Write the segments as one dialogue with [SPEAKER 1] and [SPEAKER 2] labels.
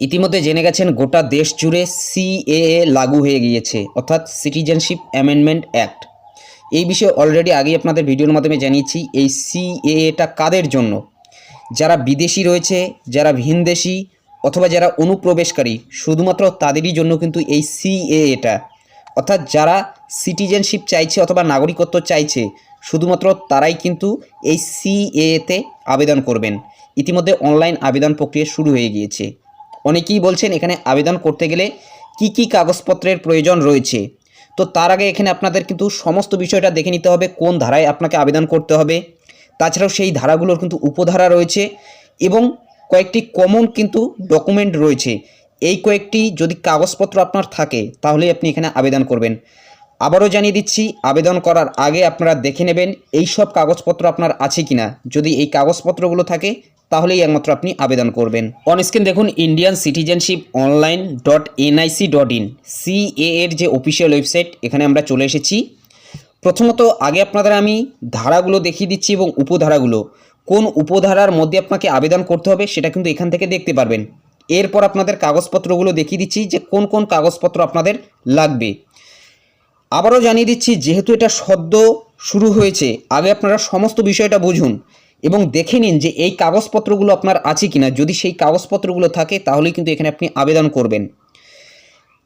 [SPEAKER 1] ইতিমধ্যে জেনে গেছেন গোটা দেশ জুড়ে সিএএ লাগু হয়ে গিয়েছে, অর্থাৎ সিটিজেনশিপ অ্যামেন্ডমেন্ট অ্যাক্ট এই বিষয়ে অলরেডি আগেই আপনাদের ভিডিওর মাধ্যমে জানিয়েছি, এই সিএএটা কাদের জন্য? যারা বিদেশি রয়েছে, যারা ভিনদেশি, অথবা যারা অনুপ্রবেশকারী, শুধুমাত্র তাদেরই জন্য কিন্তু এই সিএএটা। অর্থাৎ যারা সিটিজেনশিপ চাইছে অথবা নাগরিকত্ব চাইছে, শুধুমাত্র তারাই কিন্তু এই সিএতে আবেদন করবেন। ইতিমধ্যে অনলাইন আবেদন প্রক্রিয়া শুরু হয়ে গিয়েছে। অনেকেই বলছেন এখানে আবেদন করতে গেলে কি কি কাগজপত্রের প্রয়োজন রয়েছে। তো তার আগে এখানে আপনাদের কিন্তু সমস্ত বিষয়টা দেখে নিতে হবে, কোন ধারায় আপনাকে আবেদন করতে হবে। তাছাড়াও সেই ধারাগুলোর কিন্তু উপধারা রয়েছে এবং কয়েকটি কমন কিন্তু ডকুমেন্ট রয়েছে। এই কয়েকটি যদি কাগজপত্র আপনার থাকে, তাহলেই আপনি এখানে আবেদন করবেন। আবারও জানিয়ে দিচ্ছি, আবেদন করার আগে আপনারা দেখে নেবেন এই সব কাগজপত্র আপনার আছে কিনা। যদি এই কাগজপত্রগুলো থাকে, তাহলেই একমাত্র আপনি আবেদন করবেন। অন স্ক্রিন দেখুন Indian citizenship online dot NIC dot in CA এর যে অফিসিয়াল ওয়েবসাইট এখানে আমরা চলে এসেছি। প্রথমত আগে আপনাদের আমি ধারাগুলো দেখিয়ে দিচ্ছি এবং উপধারাগুলো। কোন উপধারার মধ্যে আপনাকে আবেদন করতে হবে, সেটা কিন্তু এখান থেকে দেখতে পারবেন। এরপর আপনাদের কাগজপত্রগুলো দেখিয়ে দিচ্ছি যে কোন কোন কাগজপত্র আপনাদের লাগবে। আবারও জানিয়ে দিচ্ছি, যেহেতু এটা সদ্য শুরু হয়েছে, আগে আপনারা সমস্ত বিষয়টা বুঝুন এবং দেখে নিন যে এই কাগজপত্রগুলো আপনার আছে কিনা। যদি সেই কাগজপত্রগুলো থাকে তাহলেই কিন্তু এখানে আপনি আবেদন করবেন।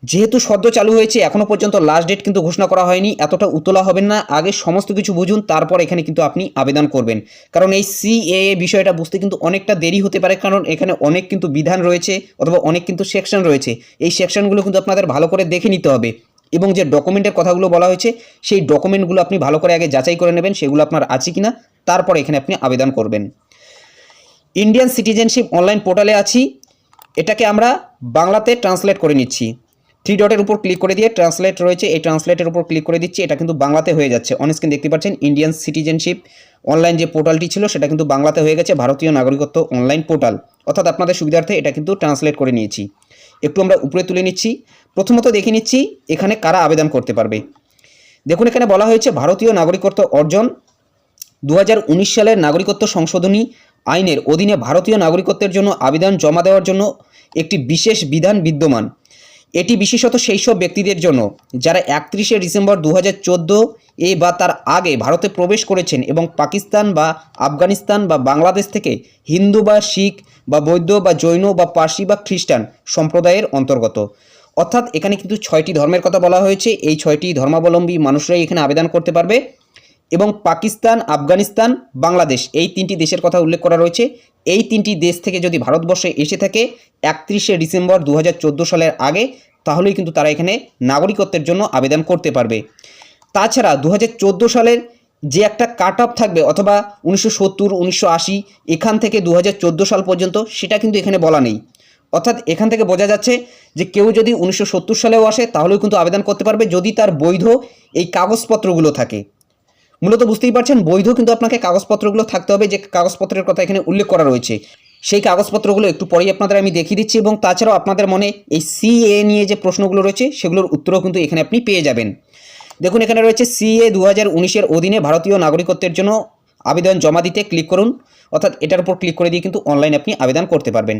[SPEAKER 1] যেহেতু সদ্য চালু হয়েছে এখনও পর্যন্ত লাস্ট ডেট কিন্তু ঘোষণা করা হয়নি, এতটা উতলা হবেন না। আগে সমস্ত কিছু বুঝুন, তারপর এখানে কিন্তু আপনি আবেদন করবেন। কারণ এই সিএএ বিষয়টা বুঝতে কিন্তু অনেকটা দেরি হতে পারে, কারণ এখানে অনেক কিন্তু বিধান রয়েছে অথবা অনেক কিন্তু সেকশন রয়েছে। এই সেকশনগুলো কিন্তু আপনাদের ভালো করে দেখে নিতে হবে। এবং যে ডকুমেন্টের কথাগুলো বলা হয়েছে, সেই ডকুমেন্টগুলো আপনি ভালো করে আগে যাচাই করে নেবেন, সেগুলো আপনার আছে কি না তারপর এখানে আপনি আবেদন করবেন। ইন্ডিয়ান সিটিজেনশিপ অনলাইন পোর্টালে আছি, এটাকে আমরা বাংলাতে ট্রান্সলেট করে নিচ্ছি। থ্রি ডটের উপর ক্লিক করে দিয়ে ট্রান্সলেট রয়েছে, এই ট্রান্সলেটের উপর ক্লিক করে দিচ্ছি, এটা কিন্তু বাংলাতে হয়ে যাচ্ছে। অন স্ক্রিন দেখতে পাচ্ছেন ইন্ডিয়ান সিটিজেনশিপ অনলাইন যে পোর্টালটি ছিল, সেটা কিন্তু বাংলাতে হয়ে গেছে, ভারতীয় নাগরিকত্ব অনলাইন পোর্টাল অর্থাৎ আপনাদের সুবিধার্থে এটা কিন্তু ট্রান্সলেট করে নিয়েছি। একটু আমরা উপরে তুলে নিচ্ছি। প্রথমত দেখে নিচ্ছি এখানে কারা আবেদন করতে পারবে। দেখুন, এখানে বলা হয়েছে ভারতীয় নাগরিকত্ব অর্জন দু হাজার উনিশ সালের নাগরিকত্ব সংশোধনী আইনের অধীনে ভারতীয় নাগরিকত্বের জন্য আবেদন জমা দেওয়ার জন্য একটি বিশেষ বিধান বিদ্যমান। এটি বিশেষত সেই সব ব্যক্তিদের জন্য যারা একত্রিশে ডিসেম্বর দু হাজার চোদ্দ এ বা তার আগে ভারতে প্রবেশ করেছেন এবং পাকিস্তান বা আফগানিস্তান বা বাংলাদেশ থেকে হিন্দু বা শিখ বা বৌদ্ধ বা জৈন বা পার্সি বা খ্রিস্টান সম্প্রদায়ের অন্তর্গত। অর্থাৎ এখানে কিন্তু ছয়টি ধর্মের কথা বলা হয়েছে। এই ছয়টি ধর্মাবলম্বী মানুষরাই এখানে আবেদন করতে পারবে। এবং পাকিস্তান, আফগানিস্তান, বাংলাদেশ এই তিনটি দেশের কথা উল্লেখ করা রয়েছে। এই তিনটি দেশ থেকে যদি ভারতবর্ষে এসে থাকে একত্রিশে ডিসেম্বর দু হাজার চোদ্দ সালের আগে, তাহলেই কিন্তু তারা এখানে নাগরিকত্বের জন্য আবেদন করতে পারবে। তাছাড়া দু হাজার চোদ্দ সালের যে একটা কাট অফ থাকবে অথবা উনিশশো সত্তর, উনিশশো এখান থেকে দু হাজার চোদ্দ সাল পর্যন্ত, সেটা কিন্তু এখানে বলা নেই। অর্থাৎ এখান থেকে বোঝা যাচ্ছে যে কেউ যদি উনিশশো সত্তর সালেও আসে, তাহলেও কিন্তু আবেদন করতে পারবে যদি তার বৈধ এই কাগজপত্রগুলো থাকে। মূলত বুঝতেই পারছেন, বৈধ কিন্তু আপনাকে কাগজপত্রগুলো থাকতে হবে, যে কাগজপত্রের কথা এখানে উল্লেখ করা রয়েছে। সেই কাগজপত্রগুলো একটু পরেই আপনাদের আমি দেখিয়ে দিচ্ছি এবং তাছাড়াও আপনাদের মনে এই সিএ নিয়ে যে প্রশ্নগুলো রয়েছে, সেগুলোর উত্তরও কিন্তু এখানে আপনি পেয়ে যাবেন। দেখুন, এখানে রয়েছে সিএ দু হাজার অধীনে ভারতীয় নাগরিকত্বের জন্য আবেদন জমা দিতে ক্লিক করুন। অর্থাৎ এটার উপর ক্লিক করে দিয়ে কিন্তু অনলাইনে আপনি আবেদন করতে পারবেন।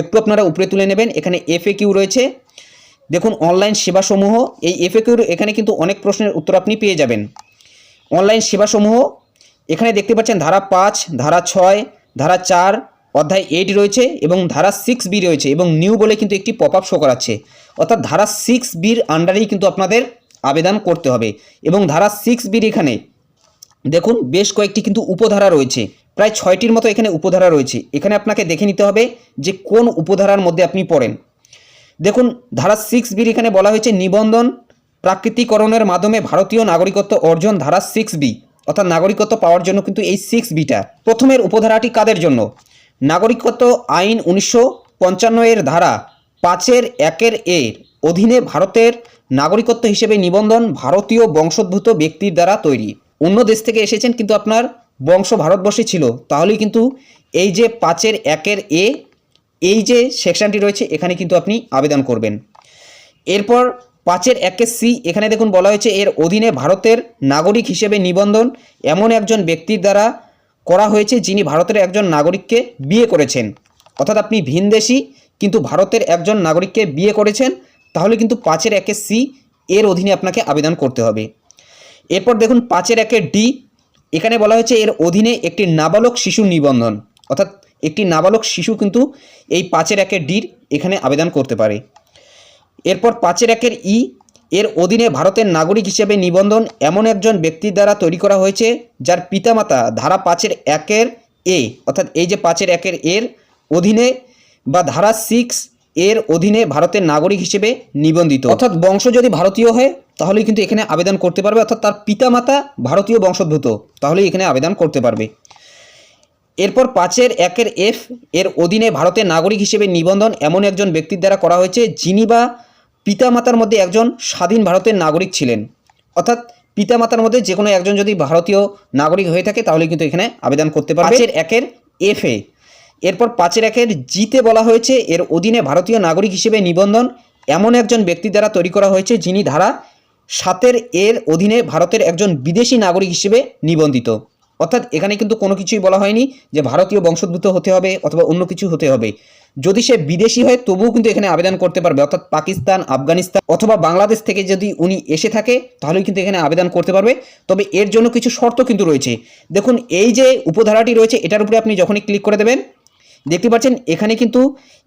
[SPEAKER 1] একটু আপনারা উপরে তুলে নেবেন, এখানে এফএ কিউ রয়েছে। দেখুন অনলাইন সেবাসমূহ, এই এফএ কিউর এখানে কিন্তু অনেক প্রশ্নের উত্তর আপনি পেয়ে যাবেন। অনলাইন সেবাসমূহ, এখানে দেখতে পাচ্ছেন ধারা পাঁচ, ধারা ছয়, ধারা চার, অধ্যায় এইট রয়েছে এবং ধারা সিক্স বি রয়েছে এবং নিউ বলে কিন্তু একটি পপ আপ শো করাচ্ছে। অর্থাৎ ধারা সিক্স বির আন্ডারেই কিন্তু আপনাদের আবেদন করতে হবে এবং ধারা সিক্স বির এখানে দেখুন, বেশ কয়েকটি কিন্তু উপধারা রয়েছে। প্রায় ছয়টির মতো এখানে উপধারা রয়েছে। এখানে আপনাকে দেখে নিতে হবে যে কোন উপধারার মধ্যে আপনি পড়েন। দেখুন, ধারা সিক্স বির এখানে বলা হয়েছে নিবন্ধন প্রাকৃতিকরণের মাধ্যমে ভারতীয় নাগরিকত্ব অর্জন, ধারা সিক্স বি অর্থাৎ নাগরিকত্ব পাওয়ার জন্য কিন্তু এই সিক্স বিটা প্রথমের উপধারাটি কাদের জন্য? নাগরিকত্ব আইন উনিশশো পঞ্চান্ন এর ধারা পাঁচের একের এর অধীনে ভারতের নাগরিকত্ব হিসেবে নিবন্ধন ভারতীয় বংশোদ্ভূত ব্যক্তির দ্বারা তৈরি। অন্য দেশ থেকে এসেছেন, কিন্তু আপনার বংশ ভারতবর্ষে ছিল। তাহলেই কিন্তু এই যে পাঁচের একের এ, এই যে সেকশনটি রয়েছে, এখানে কিন্তু আপনি আবেদন করবেন। এরপর পাঁচের একের সি, এখানে দেখুন বলা হয়েছে, এর অধীনে ভারতের নাগরিক হিসেবে নিবন্ধন এমন একজন ব্যক্তির দ্বারা করা হয়েছে, যিনি ভারতের একজন নাগরিককে বিয়ে করেছেন। অর্থাৎ আপনি ভিনদেশি, কিন্তু ভারতের একজন নাগরিককে বিয়ে করেছেন, তাহলে কিন্তু পাঁচের একের সি, এর অধীনে আপনাকে আবেদন করতে হবে। এরপর দেখুন পাঁচের একের ডি, এখানে বলা হয়েছে এর অধীনে একটি নাবালক শিশুর নিবন্ধন। অর্থাৎ একটি নাবালক শিশু কিন্তু এই পাঁচের একের ডির এখানে আবেদন করতে পারে। এরপর পাঁচের একের ই, এর অধীনে ভারতের নাগরিক হিসেবে নিবন্ধন এমন একজন ব্যক্তির দ্বারা তৈরি করা হয়েছে, যার পিতামাতা ধারা পাঁচের একের এ, অর্থাৎ এই যে পাঁচের একের এর অধীনে বা ধারা সিক্স এর অধীনে ভারতের নাগরিক হিসেবে নিবন্ধিত। অর্থাৎ বংশ যদি ভারতীয় হয় তাহলে কিন্তু এখানে আবেদন করতে পারবে, অর্থাৎ তার পিতামাতা ভারতীয় বংশোদ্ভূত তাহলে এখানে আবেদন করতে পারবে। এরপর পাঁচের একের এফ, এর অধীনে ভারতের নাগরিক হিসেবে নিবন্ধন এমন একজন ব্যক্তির দ্বারা করা হয়েছে, যিনি বা পিতামাতার মধ্যে একজন স্বাধীন ভারতের নাগরিক ছিলেন। অর্থাৎ পিতামাতার মধ্যে যে কোনো একজন যদি ভারতীয় নাগরিক হয়ে থাকে তাহলে কিন্তু এখানে আবেদন করতে পারবে। পাঁচের একের এফ এ, এরপর পাঁচের একের জিতে বলা হয়েছে, এর অধীনে ভারতীয় নাগরিক হিসেবে নিবন্ধন এমন একজন ব্যক্তির দ্বারা তৈরি করা হয়েছে, যিনি ধারা সাতের এর অধীনে ভারতের একজন বিদেশি নাগরিক হিসেবে নিবন্ধিত। অর্থাৎ এখানে কিন্তু কোনো কিছুই বলা হয়নি যে ভারতীয় বংশোদ্ভূত হতে হবে অথবা অন্য কিছু হতে হবে। যদি সে বিদেশি হয়, তবুও কিন্তু এখানে আবেদন করতে পারবে। অর্থাৎ পাকিস্তান, আফগানিস্তান অথবা বাংলাদেশ থেকে যদি উনি এসে থাকে তাহলেও কিন্তু এখানে আবেদন করতে পারবে। তবে এর জন্য কিছু শর্ত কিন্তু রয়েছে। দেখুন, এই যে উপধারাটি রয়েছে, এটার উপরে আপনি যখনই ক্লিক করে দেবেন, দেখতে পাচ্ছেন এখানে কিন্তু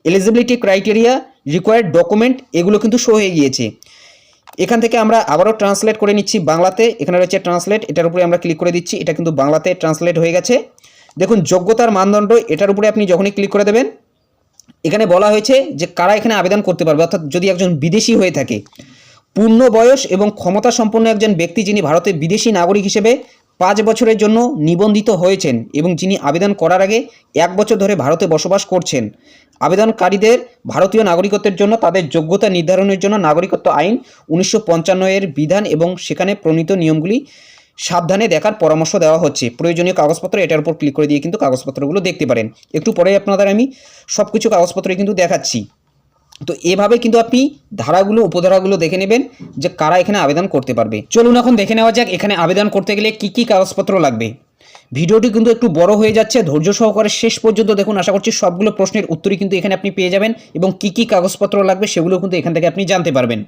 [SPEAKER 1] এলিজিবিলিটি ক্রাইটেরিয়া রিকোয়ার্ড ডকুমেন্ট এগুলো কিন্তু শো হয়ে গিয়েছে। এখান থেকে আমরা আবারও ট্রান্সলেট করে নিচ্ছি বাংলাতে। এখানে রয়েছে ট্রান্সলেট এটার উপরে আমরা ক্লিক করে দিচ্ছি। এটা কিন্তু বাংলাতে ট্রান্সলেট হয়ে গেছে। দেখুন, যোগ্যতার মানদণ্ড, এটার উপরে আপনি যখনই ক্লিক করে দেবেন, এখানে বলা হয়েছে যে কারা এখানে আবেদন করতে পারবে। অর্থাৎ যদি একজন বিদেশি হয়ে থাকে, পূর্ণ বয়স এবং ক্ষমতা সম্পন্ন একজন ব্যক্তি যিনি ভারতের বিদেশি নাগরিক হিসেবে পাঁচ বছরের জন্য নিবন্ধিত হয়েছেন এবং যিনি আবেদন করার আগে এক বছর ধরে ভারতে বসবাস করছেন। আবেদনকারীদের ভারতীয় নাগরিকত্বের জন্য তাদের যোগ্যতা নির্ধারণের জন্য নাগরিকত্ব আইন উনিশশো এর বিধান এবং সেখানে প্রণীত নিয়মগুলি সাবধানে দেখার পরামর্শ দেওয়া হচ্ছে। প্রয়োজনীয় কাগজপত্র এটার উপর ক্লিক করে দিয়ে কিন্তু কাগজপত্রগুলো দেখতে পারেন। একটু পরে আপনাদের আমি সব কিছু কাগজপত্র কিন্তু দেখাচ্ছি। তো এভাবে কিন্তু আপনি ধারাগুলো, উপধারাগুলো দেখে নেবেন যে কারা এখানে আবেদন করতে পারবে। চলুন এখন দেখে নেওয়া যাক এখানে আবেদন করতে গেলে কি কি কাগজপত্র লাগবে। ভিডিওটি কিন্তু একটু বড় হয়ে যাচ্ছে, ধৈর্য সহকারে শেষ পর্যন্ত দেখুন, আশা করছি সবগুলো প্রশ্নের উত্তরই কিন্তু এখানে আপনি পেয়ে যাবেন এবং কি কি কাগজপত্র লাগবে সেগুলো কিন্তু এখান থেকে আপনি জানতে পারবেন।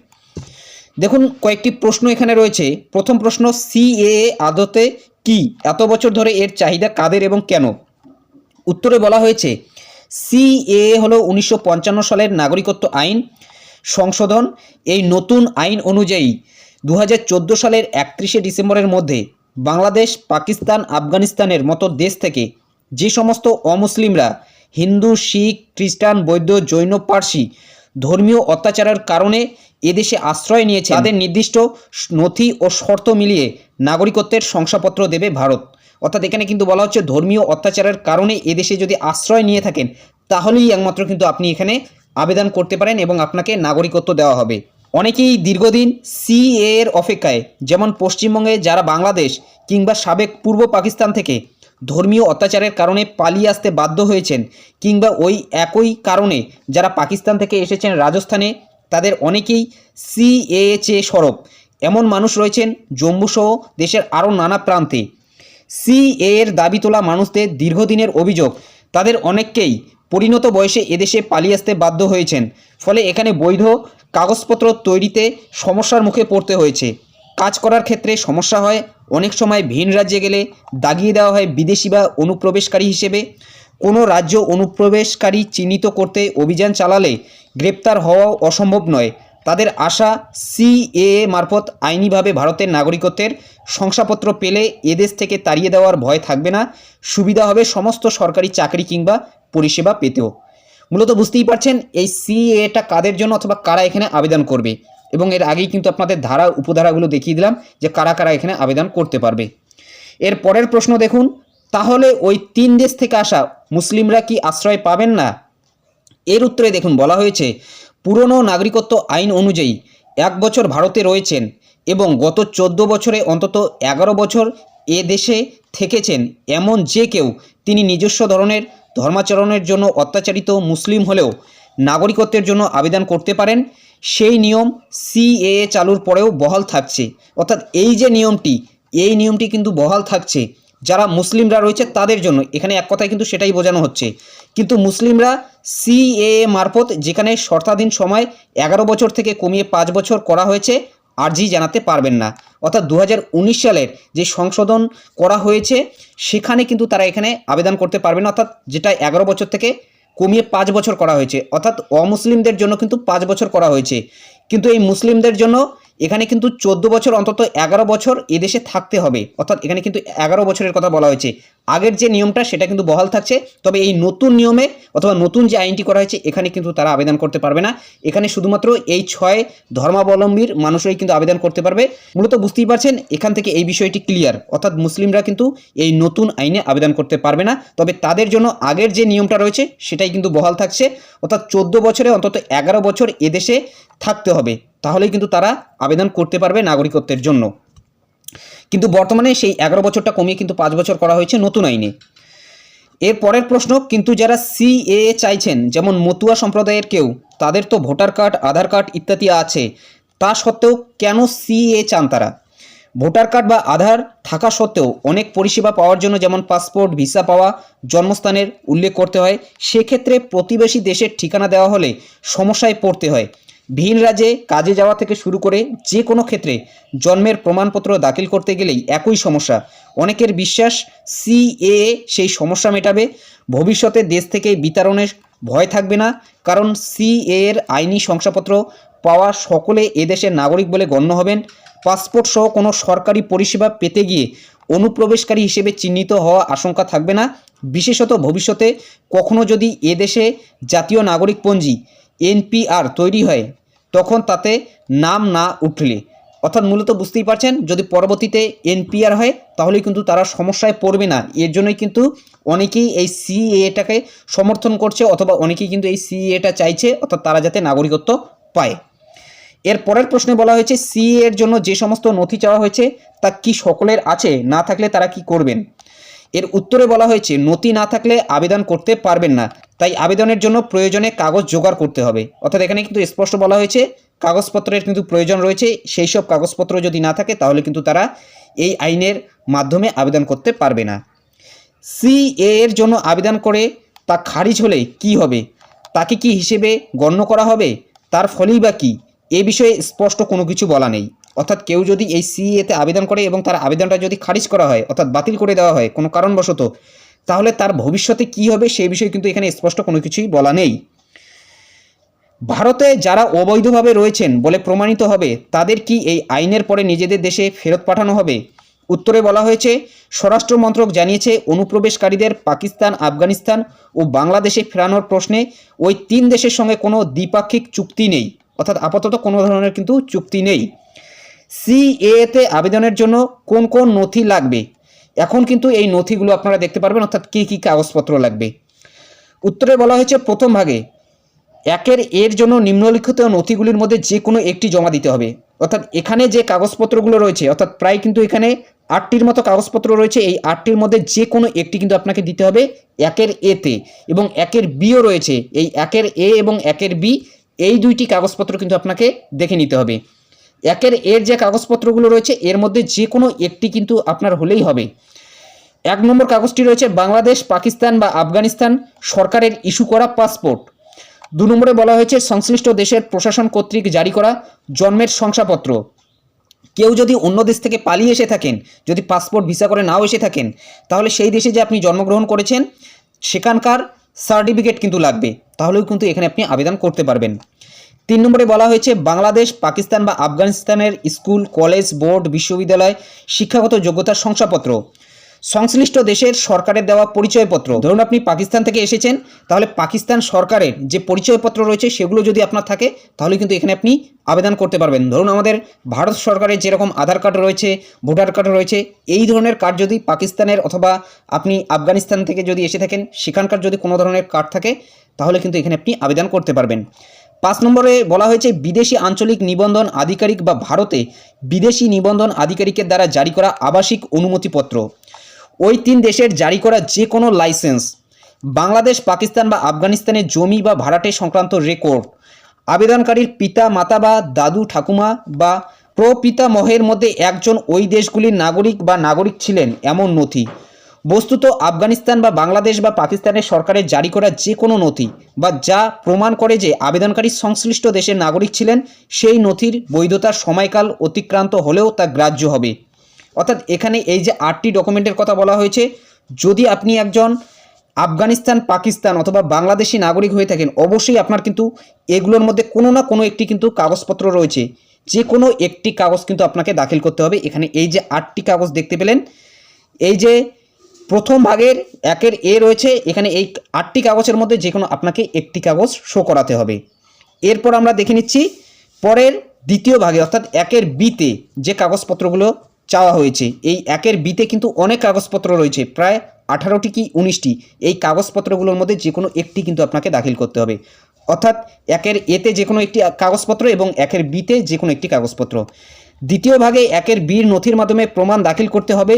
[SPEAKER 1] দেখুন, কয়েকটি প্রশ্ন এখানে রয়েছে। প্রথম প্রশ্ন সিএএ আদতে কি? এত বছর ধরে এর চাহিদা কাদের এবং কেন? উত্তরে বলা হয়েছে সিএ হলো উনিশশো পঞ্চান্ন সালের নাগরিকত্ব আইন সংশোধন। এই নতুন আইন অনুযায়ী দু হাজার চোদ্দ সালের একত্রিশে ডিসেম্বরের মধ্যে বাংলাদেশ, পাকিস্তান, আফগানিস্তানের মতো দেশ থেকে যে সমস্ত অমুসলিমরা হিন্দু, শিখ, খ্রিস্টান, বৌদ্ধ, জৈন, পার্সি ধর্মীয় অত্যাচারের কারণে এদেশে আশ্রয় নিয়েছে তাদের নির্দিষ্ট নথি ও শর্ত মিলিয়ে নাগরিকত্বের শংসাপত্র দেবে ভারত। অর্থাৎ এখানে কিন্তু বলা হচ্ছে ধর্মীয় অত্যাচারের কারণে এদেশে যদি আশ্রয় নিয়ে থাকেন, তাহলেই একমাত্র কিন্তু আপনি এখানে আবেদন করতে পারেন এবং আপনাকে নাগরিকত্ব দেওয়া হবে। অনেকেই দীর্ঘদিন সিএ এর অপেক্ষায়, যেমন পশ্চিমবঙ্গে যারা বাংলাদেশ কিংবা সাবেক পূর্ব পাকিস্তান থেকে ধর্মীয় অত্যাচারের কারণে পালিয়ে আসতে বাধ্য হয়েছেন কিংবা ওই একই কারণে যারা পাকিস্তান থেকে এসেছেন রাজস্থানে, তাদের অনেকেই সিএ চেয়ে সরব। এমন মানুষ রয়েছেন, জম্মুসহ দেশের আরও নানা প্রান্তে। সিএ এর দাবি তোলা মানুষদের দীর্ঘদিনের অভিযোগ। তাদের অনেককেই পরিণত বয়সে এদেশে পালিয়ে আসতে বাধ্য হয়েছেন। ফলে এখানে বৈধ কাগজপত্র তৈরিতে সমস্যার মুখে পড়তে হয়েছে। কাজ করার ক্ষেত্রে সমস্যা হয়, অনেক সময় ভিন রাজ্যে গেলে দাগিয়ে দেওয়া হয় বিদেশি বা অনুপ্রবেশকারী হিসেবে। কোনো রাজ্য অনুপ্রবেশকারী চিহ্নিত করতে অভিযান চালালে গ্রেপ্তার হওয়াও অসম্ভব নয়। তাদের আশা সিএএ মারফত আইনিভাবে ভারতের নাগরিকত্বের শংসাপত্র পেলে এদেশ থেকে তাড়িয়ে দেওয়ার ভয় থাকবে না। সুবিধা হবে সমস্ত সরকারি চাকরি কিংবা পরিষেবা পেতেও। মূলত বুঝতেই পারছেন এই সিএটা কাদের জন্য অথবা কারা এখানে আবেদন করবে? এবং এর আগেই কিন্তু আপনাদের ধারা উপধারাগুলো দেখিয়ে দিলাম যে কারা কারা এখানে আবেদন করতে পারবে। এর পরের প্রশ্ন দেখুন, তাহলে ওই তিন দেশ থেকে আসা মুসলিমরা কি আশ্রয় পাবেন না? এর উত্তরে দেখুন, বলা হয়েছে পুরনো নাগরিকত্ব আইন অনুযায়ী এক বছর ভারতে রয়েছেন এবং গত চোদ্দ বছরে অন্তত এগারো বছর এ দেশে থেকেছেন এমন যে কেউ তিনি নিজস্ব ধরনের ধর্মাচরণের জন্য অত্যাচারিত মুসলিম হলেও নাগরিকত্বের জন্য আবেদন করতে পারেন। সেই নিয়ম সিএএ চালুর পরেও বহাল থাকছে। অর্থাৎ এই যে নিয়মটি, এই নিয়মটি কিন্তু বহাল থাকছে। যারা মুসলিমরা রয়েছে তাদের জন্য। এখানে এক কথায় কিন্তু সেটাই বোঝানো হচ্ছে। কিন্তু মুসলিমরা সিএএ মারফত যেখানে শর্তাধীন সময় এগারো বছর থেকে কমিয়ে পাঁচ বছর করা হয়েছে, আর্জি জানাতে পারবেন না। অর্থাৎ দু হাজার উনিশ সালের যে সংশোধন করা হয়েছে, সেখানে কিন্তু তারা এখানে আবেদন করতে পারবে না। অর্থাৎ যেটা এগারো বছর থেকে কমিয়ে পাঁচ বছর করা হয়েছে, অর্থাৎ অমুসলিমদের জন্য কিন্তু পাঁচ বছর করা হয়েছে। কিন্তু এই মুসলিমদের জন্য এখানে কিন্তু চোদ্দ বছর, অন্তত এগারো বছর এদেশে থাকতে হবে। অর্থাৎ এখানে কিন্তু এগারো বছরের কথা বলা হয়েছে। আগের যে নিয়মটা, সেটা কিন্তু বহাল থাকছে। তবে এই নতুন নিয়মে অথবা নতুন যে আইনটি করা হয়েছে, এখানে কিন্তু তারা আবেদন করতে পারবে না। এখানে শুধুমাত্র এই ছয় ধর্মাবলম্বীর মানুষরাই কিন্তু আবেদন করতে পারবে। মূলত বুঝতেই পারছেন, এখান থেকে এই বিষয়টি ক্লিয়ার। অর্থাৎ মুসলিমরা কিন্তু এই নতুন আইনে আবেদন করতে পারবে না। তবে তাদের জন্য আগের যে নিয়মটা রয়েছে, সেটাই কিন্তু বহাল থাকছে। অর্থাৎ চোদ্দ বছরে অন্তত এগারো বছর এদেশে থাকতে হবে। তাহলেই কিন্তু তারা আবেদন করতে পারবে নাগরিকত্বের জন্য। কিন্তু বর্তমানে সেই এগারো বছরটা কমিয়ে কিন্তু পাঁচ বছর করা হয়েছে নতুন আইনে। এর পরের প্রশ্ন, কিন্তু যারা সিএ চাইছেন, যেমন মতুয়া সম্প্রদায়ের কেউ, তাদের তো ভোটার কার্ড, আধার কার্ড ইত্যাদি আছে। তা সত্ত্বেও কেন সিএ চান তারা? ভোটার কার্ড বা আধার থাকা সত্ত্বেও অনেক পরিষেবা পাওয়ার জন্য যেমন পাসপোর্ট, ভিসা পাওয়া, জন্মস্থানের উল্লেখ করতে হয়, সেক্ষেত্রে প্রতিবেশী দেশের ঠিকানা দেওয়া হলে সমস্যায় পড়তে হয়। ভিন কাজে যাওয়া থেকে শুরু করে যে কোনো ক্ষেত্রে জন্মের প্রমাণপত্র দাখিল করতে গেলেই একই সমস্যা। অনেকের বিশ্বাস সিএ সেই সমস্যা মেটাবে। ভবিষ্যতে দেশ থেকে বিতরণের ভয় থাকবে না, কারণ সিএ এর আইনি শংসাপত্র পাওয়া সকলে এদেশের নাগরিক বলে গণ্য হবেন। পাসপোর্ট সহ কোনো সরকারি পরিষেবা পেতে গিয়ে অনুপ্রবেশকারী হিসেবে চিহ্নিত হওয়া আশঙ্কা থাকবে না। বিশেষত ভবিষ্যতে কখনো যদি এদেশে জাতীয় নাগরিকপঞ্জি এনপিআর তৈরি হয় তখন তাতে নাম না উঠলে। অর্থাৎ মূলত বুঝতেই পারছেন, যদি পরবর্তীতে এনপিআর হয় তাহলে কিন্তু তারা সমস্যায় পড়বে না। এর জন্যই কিন্তু অনেকেই এই সিএটাকে সমর্থন করছে অথবা অনেকেই কিন্তু এই সিএটা চাইছে, অর্থাৎ তারা যাতে নাগরিকত্ব পায়। এর পরের প্রশ্নে বলা হয়েছে সিএ এর জন্য যে সমস্ত নথি চাওয়া হয়েছে, তা কি সকলের আছে? না থাকলে তারা কি করবেন? এর উত্তরে বলা হয়েছে, নথি না থাকলে আবেদন করতে পারবেন না। তাই আবেদনের জন্য প্রয়োজনে কাগজ জোগাড় করতে হবে। অর্থাৎ এখানে কিন্তু স্পষ্ট বলা হয়েছে, কাগজপত্রের কিন্তু প্রয়োজন রয়েছে। সেই সব কাগজপত্র যদি না থাকে, তাহলে কিন্তু তারা এই আইনের মাধ্যমে আবেদন করতে পারবে না। সিএ এর জন্য আবেদন করে তা খারিজ হলে কি হবে? তাকে কি হিসেবে গণ্য করা হবে? তার ফলেই বা কী? এ বিষয়ে স্পষ্ট কোনো কিছু বলা নেই। অর্থাৎ কেউ যদি এই সিএতে আবেদন করে এবং তার আবেদনটা যদি খারিজ করা হয়, অর্থাৎ বাতিল করে দেওয়া হয়, কোনো কারণবশত তাহলে তার ভবিষ্যতে কি হবে সেই বিষয়ে কিন্তু এখানে স্পষ্ট কোনো কিছুই বলা নেই। ভারতে যারা অবৈধভাবে রয়েছেন বলে প্রমাণিত হবে, তাদের কি এই আইনের পরে নিজেদের দেশে ফেরত পাঠানো হবে? উত্তরে বলা হয়েছে, স্বরাষ্ট্র মন্ত্রক জানিয়েছে, অনুপ্রবেশকারীদের পাকিস্তান, আফগানিস্তান ও বাংলাদেশে ফেরানোর প্রশ্নে ওই তিন দেশের সঙ্গে কোনো দ্বিপাক্ষিক চুক্তি নেই। অর্থাৎ আপাতত কোনো ধরনের কিন্তু চুক্তি নেই। সিএতে আবেদনের জন্য কোন কোন নথি লাগবে? এখন কিন্তু এই নথিগুলো আপনারা দেখতে পারবেন, অর্থাৎ কী কী কাগজপত্র লাগবে। উত্তরে বলা হয়েছে, প্রথম ভাগে একের এর জন্য নিম্নলিখিত নথিগুলির মধ্যে যে কোনো একটি জমা দিতে হবে। অর্থাৎ এখানে যে কাগজপত্রগুলো রয়েছে, অর্থাৎ প্রায় কিন্তু এখানে আটটির মতো কাগজপত্র রয়েছে, এই আটটির মধ্যে যে কোনো একটি কিন্তু আপনাকে দিতে হবে একের এতে। এবং একের বিও রয়েছে, এই একের এ এবং একের বি, এই দুইটি কাগজপত্র কিন্তু আপনাকে দেখে নিতে হবে। একের এর যে কাগজপত্রগুলো রয়েছে, এর মধ্যে যে কোনো একটি কিন্তু আপনার হলেই হবে। এক নম্বর কাগজটি রয়েছে, বাংলাদেশ, পাকিস্তান বা আফগানিস্তান সরকারের ইস্যু করা পাসপোর্ট। দু নম্বরে বলা হয়েছে, সংশ্লিষ্ট দেশের প্রশাসন কর্তৃক জারি করা জন্মের শংসাপত্র। কেউ যদি অন্য দেশ থেকে পালিয়ে এসে থাকেন, যদি পাসপোর্ট ভিসা করে নাও এসে থাকেন, তাহলে সেই দেশে যে আপনি জন্মগ্রহণ করেছেন, সেখানকার সার্টিফিকেট কিন্তু লাগবে। তাহলেও কিন্তু এখানে আপনি আবেদন করতে পারবেন। তিন নম্বরে বলা হয়েছে, বাংলাদেশ, পাকিস্তান বা আফগানিস্তানের স্কুল, কলেজ, বোর্ড, বিশ্ববিদ্যালয়, শিক্ষাগত যোগ্যতার শংসাপত্র। সংশ্লিষ্ট দেশের সরকারের দেওয়া পরিচয়পত্র। ধরুন আপনি পাকিস্তান থেকে এসেছেন, তাহলে পাকিস্তান সরকারের যে পরিচয়পত্র রয়েছে, সেগুলো যদি আপনার থাকে, তাহলে কিন্তু এখানে আপনি আবেদন করতে পারবেন। ধরুন আমাদের ভারত সরকারের যেরকম আধার কার্ড রয়েছে, ভোটার কার্ড রয়েছে, এই ধরনের কার্ড যদি পাকিস্তানের অথবা আপনি আফগানিস্তান থেকে যদি এসে থাকেন, সেখানকার যদি কোনো ধরনের কার্ড থাকে, তাহলে কিন্তু এখানে আপনি আবেদন করতে পারবেন। পাঁচ নম্বরে বলা হয়েছে, বিদেশি আঞ্চলিক নিবন্ধন আধিকারিক বা ভারতে বিদেশি নিবন্ধন আধিকারিকের দ্বারা জারি করা আবাসিক অনুমতিপত্র। ওই তিন দেশের জারি করা যে কোনো লাইসেন্স, বাংলাদেশ, পাকিস্তান বা আফগানিস্তানের জমি বা ভাড়াটে সংক্রান্ত রেকর্ড, আবেদনকারীর পিতা, মাতা বা দাদু, ঠাকুমা বা প্রপিতামহের মধ্যে একজন ওই দেশগুলির নাগরিক বা নাগরিক ছিলেন এমন নথি। বস্তুত আফগানিস্তান বা বাংলাদেশ বা পাকিস্তানের সরকারের জারি করা যে কোনো নথি বা যা প্রমাণ করে যে আবেদনকারী সংশ্লিষ্ট দেশের নাগরিক ছিলেন, সেই নথির বৈধতার সময়কাল অতিক্রান্ত হলেও তা গ্রাহ্য হবে। অর্থাৎ এখানে এই যে আটটি ডকুমেন্টের কথা বলা হয়েছে, যদি আপনি একজন আফগানিস্তান, পাকিস্তান অথবা বাংলাদেশি নাগরিক হয়ে থাকেন, অবশ্যই আপনার কিন্তু এগুলোর মধ্যে কোনো না কোনো একটি কিন্তু কাগজপত্র রয়েছে। যে কোনো একটি কাগজ কিন্তু আপনাকে দাখিল করতে হবে। এখানে এই যে আটটি কাগজ দেখতে পেলেন, এই যে প্রথম ভাগের একের এ রয়েছে, এখানে এই আটটি কাগজের মধ্যে যে কোনো আপনাকে একটি কাগজ শো করাতে হবে। এরপর আমরা দেখে নিচ্ছি পরের দ্বিতীয় ভাগে, অর্থাৎ একের বিতে যে কাগজপত্রগুলো চাওয়া হয়েছে, এই একের বিতে কিন্তু অনেক কাগজপত্র রয়েছে, প্রায় আঠারোটি কি উনিশটি। এই কাগজপত্রগুলোর মধ্যে যে কোনো একটি কিন্তু আপনাকে দাখিল করতে হবে। অর্থাৎ একের এতে যে কোনো একটি কাগজপত্র এবং একের বিতে যে কোনো একটি কাগজপত্র। দ্বিতীয় ভাগে একের বির নথির মাধ্যমে প্রমাণ দাখিল করতে হবে।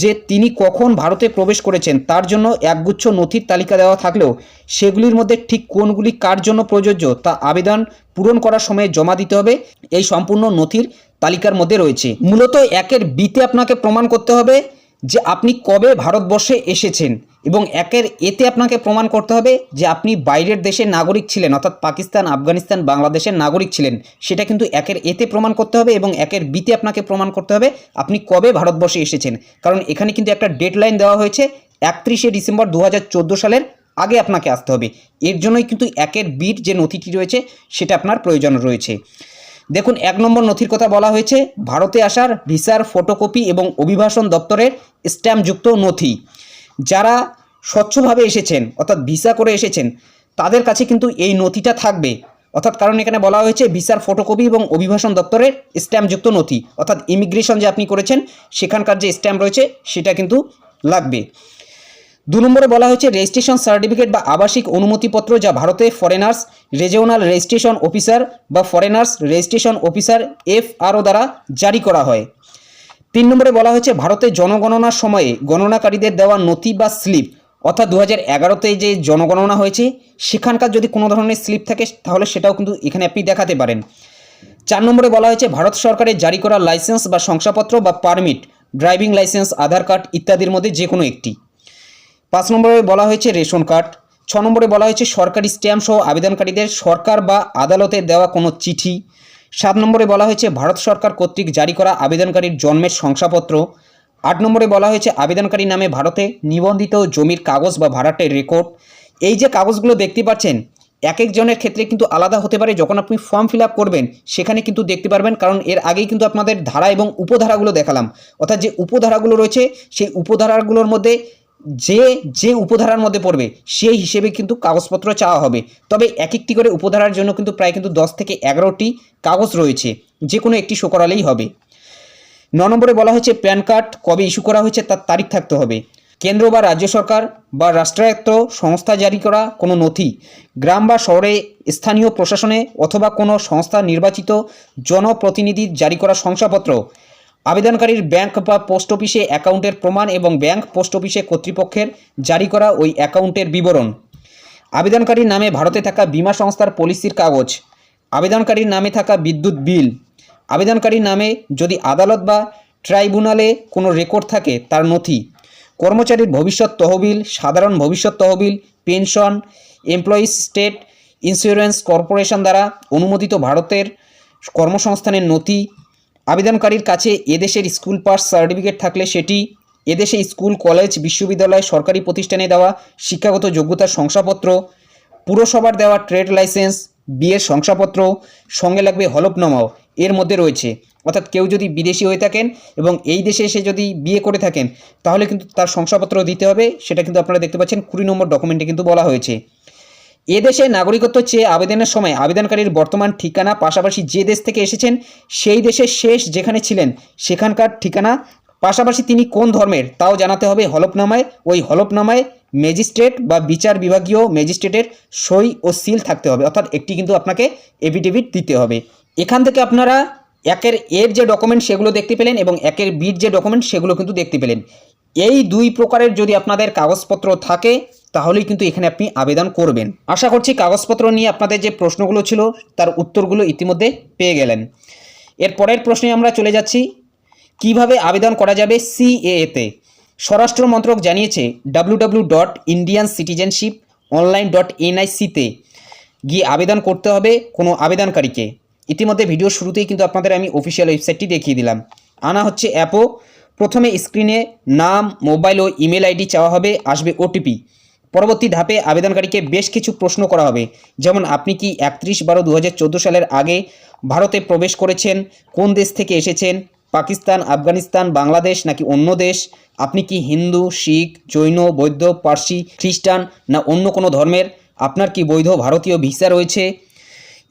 [SPEAKER 1] যে তিনি কখন ভারতে প্রবেশ করেছেন, তার জন্য একগুচ্ছ নথির তালিকা দেওয়া থাকলেও সেগুলির মধ্যে ঠিক কোনগুলি কার জন্য প্রযোজ্য তা আবেদন পূরণ করার সময় জমা দিতে হবে। এই সম্পূর্ণ নথির তালিকার মধ্যে রয়েছে। মূলত একের বিতে আপনাকে প্রমাণ করতে হবে যে আপনি কবে ভারতবর্ষে এসেছেন। এবং একের এতে আপনাকে প্রমাণ করতে হবে যে আপনি বাইরের দেশের নাগরিক ছিলেন, অর্থাৎ পাকিস্তান, আফগানিস্তান, বাংলাদেশের নাগরিক ছিলেন। সেটা কিন্তু একের এতে প্রমাণ করতে হবে এবং একের বিতে আপনাকে প্রমাণ করতে হবে আপনি কবে ভারতবর্ষে এসেছেন। কারণ এখানে কিন্তু একটা ডেডলাইন দেওয়া হয়েছে, একত্রিশে ডিসেম্বর দু হাজার চোদ্দ সালের আগে আপনাকে আসতে হবে। এর জন্যই কিন্তু একের বির যে নথিটি রয়েছে, সেটা আপনার প্রয়োজন রয়েছে। দেখুন, এক নম্বর নথির কথা বলা হয়েছে, ভারতে আসার ভিসার ফটোকপি এবং অভিবাসন দপ্তরের স্ট্যাম্পযুক্ত নথি। যারা স্বচ্ছভাবে এসেছেন, অর্থাৎ ভিসা করে এসেছেন, তাদের কাছে কিন্তু এই নথিটা থাকবে। অর্থাৎ কারণ এখানে বলা হয়েছে ভিসার ফটোকপি এবং অভিবাসন দপ্তরের স্ট্যাম্পযুক্ত নথি। অর্থাৎ ইমিগ্রেশন যে আপনি করেছেন, সেখানকার যে স্ট্যাম্প রয়েছে, সেটা কিন্তু লাগবে। দু নম্বরে বলা হয়েছে রেজিস্ট্রেশন সার্টিফিকেট বা আবাসিক অনুমতিপত্র যা ভারতে ফরেনার্স রেজিওনাল রেজিস্ট্রেশন অফিসার বা ফরেনার্স রেজিস্ট্রেশন অফিসার এফআরও দ্বারা জারি করা হয়। তিন নম্বরে বলা হয়েছে, ভারতে জনগণনার সময়ে গণনাকারীদের দেওয়া নথি বা স্লিপ, অর্থাৎ দু হাজার এগারোতে যে জনগণনা হয়েছে, সেখানকার যদি কোনো ধরনের স্লিপ থাকে, তাহলে সেটাও কিন্তু এখানে আপনি দেখাতে পারেন। চার নম্বরে বলা হয়েছে, ভারত সরকারের জারি করা লাইসেন্স বা শংসাপত্র বা permit, driving licence, Aadhaar card ইত্যাদির মধ্যে যে কোনো একটি। পাঁচ নম্বরে বলা হয়েছে, রেশন কার্ড। ছ নম্বরে বলা হয়েছে, সরকারি স্ট্যাম্প সহ আবেদনকারীদের সরকার বা আদালতে দেওয়া কোনো চিঠি। সাত নম্বরে বলা হয়েছে, ভারত সরকার কর্তৃক জারি করা আবেদনকারীর জন্মের শংসাপত্র। আট নম্বরে বলা হয়েছে, আবেদনকারী নামে ভারতে নিবন্ধিত জমির কাগজ বা ভাড়াটের রেকর্ড। এই যে কাগজগুলো দেখতে পাচ্ছেন, এক একজনের ক্ষেত্রে কিন্তু আলাদা হতে পারে। যখন আপনি ফর্ম ফিল করবেন, সেখানে কিন্তু দেখতে পারবেন, কারণ এর আগেই কিন্তু আপনাদের ধারা এবং উপধারাগুলো দেখালাম। অর্থাৎ যে উপধারাগুলো রয়েছে, সেই উপধারাগুলোর মধ্যে যে যে উপধারার মধ্যে পড়বে, সেই হিসেবে কিন্তু কাগজপত্র চাওয়া হবে। তবে এক একটি করে উপধারার জন্য কিন্তু প্রায় কিন্তু দশ থেকে এগারোটি কাগজ রয়েছে। যে কোনো একটি শো করালেই হবে। ন নম্বরে বলা হয়েছে, প্যান কার্ড কবে ইস্যু করা হয়েছে তার তারিখ থাকতে হবে। কেন্দ্র বা রাজ্য সরকার বা রাষ্ট্রায়ত্ত সংস্থা জারি করা কোনো নথি, গ্রাম বা শহরে স্থানীয় প্রশাসনে অথবা কোনো সংস্থা নির্বাচিত জনপ্রতিনিধির জারি করা শংসাপত্র আবেদনকারীর ব্যাংক বা পোস্ট অফিসে অ্যাকাউন্টের প্রমাণ এবং ব্যাংক পোস্ট অফিসে কর্তৃপক্ষের জারি করা ওই অ্যাকাউন্টের বিবরণ। আবেদনকারীর নামে ভারতে থাকা বিমা সংস্থার পলিসির কাগজ। আবেদনকারীর নামে থাকা বিদ্যুৎ বিল। আবেদনকারীর নামে যদি আদালত বা ট্রাইব্যুনালে কোনো রেকর্ড থাকে, তার নথি। কর্মচারীর ভবিষ্যৎ তহবিল, সাধারণ ভবিষ্যৎ তহবিল, pension, employees, state insurance corporation দ্বারা অনুমোদিত ভারতের কর্মসংস্থানের নথি আবেদনকারীর কাছে এদেশের স্কুল পাস সার্টিফিকেট থাকলে সেটি এদেশে স্কুল, কলেজ, বিশ্ববিদ্যালয়, সরকারি প্রতিষ্ঠানে দেওয়া শিক্ষাগত যোগ্যতার শংসাপত্র, পুরসভার দেওয়া ট্রেড লাইসেন্স, বিয়ের শংসাপত্র, সঙ্গে লাগবে হলফনামাও এর মধ্যে রয়েছে। অর্থাৎ কেউ যদি বিদেশি হয়ে থাকেন এবং এই দেশে এসে যদি বিয়ে করে থাকেন, তাহলে কিন্তু তার শংসাপত্র দিতে হবে, সেটা কিন্তু আপনারা দেখতে পাচ্ছেন, কুড়ি নম্বর ডকুমেন্টে কিন্তু বলা হয়েছে। এদেশে নাগরিকত্ব চেয়ে আবেদনের সময় আবেদনকারীর বর্তমান ঠিকানা, পাশাপাশি যে দেশ থেকে এসেছেন সেই দেশের শেষ যেখানে ছিলেন সেখানকার ঠিকানা, পাশাপাশি তিনি কোন ধর্মের তাও জানাতে হবে হলফনামায়। ওই হলফনামায় ম্যাজিস্ট্রেট বা বিচার বিভাগীয় ম্যাজিস্ট্রেটের সই ও সিল থাকতে হবে। অর্থাৎ একটি কিন্তু আপনাকে এফিডেভিট দিতে হবে। এখান থেকে আপনারা একের এর যে ডকুমেন্ট সেগুলো দেখতে পেলেন এবং একের বির যে ডকুমেন্ট সেগুলো কিন্তু দেখতে পেলেন। এই দুই প্রকারের যদি আপনাদের কাগজপত্র থাকে তাহলেই কিন্তু এখানে আপনি আবেদন করবেন। আশা করছি কাগজপত্র নিয়ে আপনাদের যে প্রশ্নগুলো ছিল, তার উত্তরগুলো ইতিমধ্যে পেয়ে গেলেন। এর পরের প্রশ্নে আমরা চলে যাচ্ছি, কীভাবে আবেদন করা যাবে সিএএতে? স্বরাষ্ট্র মন্ত্রক জানিয়েছে W dot Indian citizenship online dot এনআইসিতে গিয়ে আবেদন করতে হবে কোনো আবেদনকারীকে। ইতিমধ্যে ভিডিও শুরুতেই কিন্তু আপনাদের আমি অফিসিয়াল ওয়েবসাইটটি দেখিয়ে দিলাম। আনা হচ্ছে অ্যাপও। প্রথমে স্ক্রিনে নাম মোবাইল ও ইমেল আইডি চাওয়া হবে, আসবে ওটিপি পরবর্তী ধাপে আবেদনকারীকে বেশ কিছু প্রশ্ন করা হবে। যেমন, আপনি কি একত্রিশ বারো দু সালের আগে ভারতে প্রবেশ করেছেন? কোন দেশ থেকে এসেছেন? পাকিস্তান, আফগানিস্তান, বাংলাদেশ নাকি অন্য দেশ? আপনি কি হিন্দু, শিখ, জৈন, বৌদ্ধ, পার্সি, খ্রিস্টান না অন্য কোনো ধর্মের? আপনার কি বৈধ ভারতীয় ভিসা রয়েছে?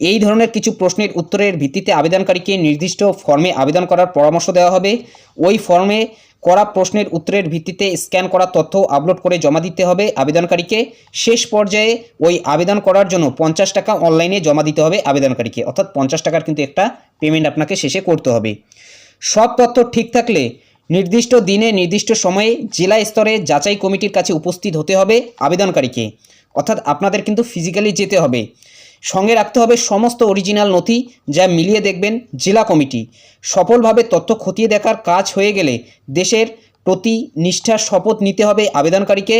[SPEAKER 1] এই ধরনের কিছু প্রশ্নের উত্তরের ভিত্তিতে আবেদনকারীকে নির্দিষ্ট ফর্মে আবেদন করার পরামর্শ দেওয়া হবে। ওই ফর্মে করা প্রশ্নের উত্তরের ভিত্তিতে স্ক্যান করা তথ্য আপলোড করে জমা দিতে হবে। আবেদনকারীকে শেষ পর্যায়ে ওই আবেদন করার জন্য পঞ্চাশ টাকা অনলাইনে জমা দিতে হবে আবেদনকারীকে। অর্থাৎ পঞ্চাশ টাকার কিন্তু একটা পেমেন্ট আপনাকে শেষে করতে হবে। সব তথ্য ঠিক থাকলে নির্দিষ্ট দিনে, নির্দিষ্ট সময়ে জেলা স্তরে যাচাই কমিটির কাছে উপস্থিত হতে হবে আবেদনকারীকে। অর্থাৎ আপনাদের কিন্তু ফিজিক্যালি যেতে হবে। সঙ্গে রাখতে হবে সমস্ত অরিজিনাল নথি যা মিলিয়ে দেখবেন জেলা কমিটি। সফলভাবে তথ্য খতিয়ে দেখার কাজ হয়ে গেলে দেশের প্রতি নিষ্ঠার শপথ নিতে হবে আবেদনকারীকে।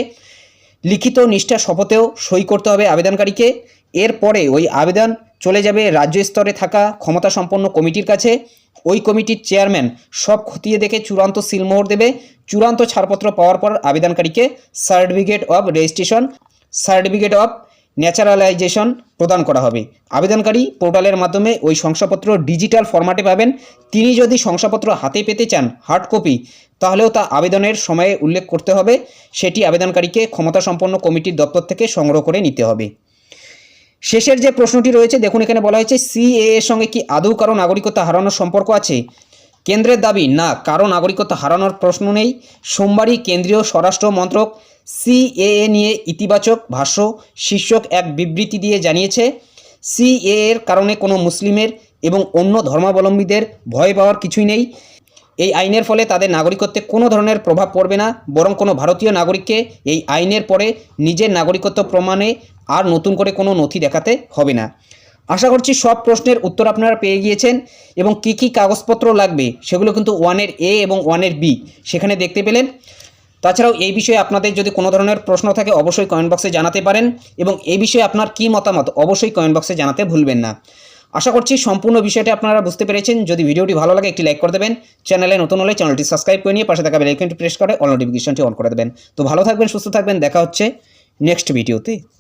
[SPEAKER 1] লিখিত নিষ্ঠা শপথেও সই করতে হবে আবেদনকারীকে। এরপরে ওই আবেদন চলে যাবে রাজ্য স্তরে থাকা ক্ষমতা সম্পন্ন কমিটির কাছে। ওই কমিটির চেয়ারম্যান সব খতিয়ে দেখে চূড়ান্ত সিলমোহর দেবে। চূড়ান্ত ছাড়পত্র পাওয়ার পর আবেদনকারীকে certificate of registration, certificate of naturalisation প্রদান করা হবে। আবেদনকারী পোর্টালের মাধ্যমে ওই শংসাপত্র ডিজিটাল ফরম্যাটে পাবেন। তিনি যদি শংসাপত্র হাতে পেতে চান, হার্ড কপি, তাহলেও তা আবেদনের সময়ে উল্লেখ করতে হবে। সেটি আবেদনকারীকে ক্ষমতাসম্পন্ন কমিটির দপ্তর থেকে সংগ্রহ করে নিতে হবে। শেষের যে প্রশ্নটি রয়েছে, দেখুন এখানে বলা হয়েছে সিএ এর সঙ্গে কি আদৌ কারও নাগরিকত্ব হারানোর সম্পর্ক আছে? কেন্দ্রের দাবি, না, কারও নাগরিকত্ব হারানোর প্রশ্ন নেই। সোমবারই কেন্দ্রীয় স্বরাষ্ট্র মন্ত্রক সিএএ নিয়ে ইতিবাচক ভাষ্য, শীর্ষক এক বিবৃতি দিয়ে জানিয়েছে সিএ এর কারণে কোনো মুসলিমের এবং অন্য ধর্মাবলম্বীদের ভয় পাওয়ার কিছুই নেই। এই আইনের ফলে তাদের নাগরিকত্বে কোনো ধরনের প্রভাব পড়বে না, বরং কোনো ভারতীয় নাগরিককে এই আইনের পরে নিজের নাগরিকত্ব প্রমাণে আর নতুন করে কোনো নথি দেখাতে হবে না। আশা করছি সব প্রশ্নের উত্তর আপনারা পেয়ে গিয়েছেন এবং কি কি কাগজপত্র লাগবে সেগুলো কিন্তু ওয়ানের এ এবং ওয়ানের বি সেখানে দেখতে পেলেন। তাছাড়াও এই বিষয়ে আপনাদের যদি কোনো ধরনের প্রশ্ন থাকে, অবশ্যই কমেন্ট বক্সে জানাতে পারেন এবং এই বিষয়ে আপনার কী মতামত, অবশ্যই কমেন্ট বক্সে জানাতে ভুলবেন না। আশা করছি সম্পূর্ণ বিষয়টি আপনারা বুঝতে পেরেছেন। যদি ভিডিওটি ভালো লাগে, একটি লাইক করে দেবেন। চ্যানেলে নতুন হলে চ্যানেলটি সাবস্ক্রাইব করে নিয়ে পাশে থাকা বেলাইকনটি প্রেস করে অল নোটিফিকেশনটি অন করে দেবেন। তো ভালো থাকবেন, সুস্থ থাকবেন। দেখা হচ্ছে নেক্সট ভিডিওতে।